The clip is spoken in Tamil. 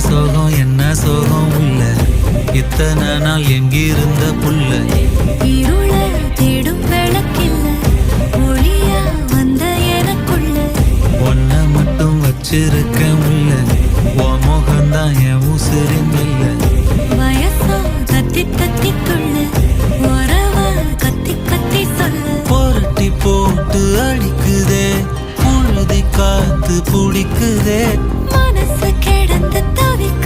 சோகம் என்ன சோகம் உள்ள? இத்தனை நாள் எங்கிருந்த புள்ள? இருள தேடும் விளக்கில்ல ஒளியா வந்த எனக்குள்ள. ஒன்ன மட்டும் வச்சிருக்க உள்ள உன் முகம்தான் என் உசிரின் இல்ல கத்தி கத்தி கொள்ள உறவ கத்தி கத்தி சொல்ல. புரட்டி போட்டு அடிக்குதே புழுதி காத்து புடிக்குதே அந்த தவிக்க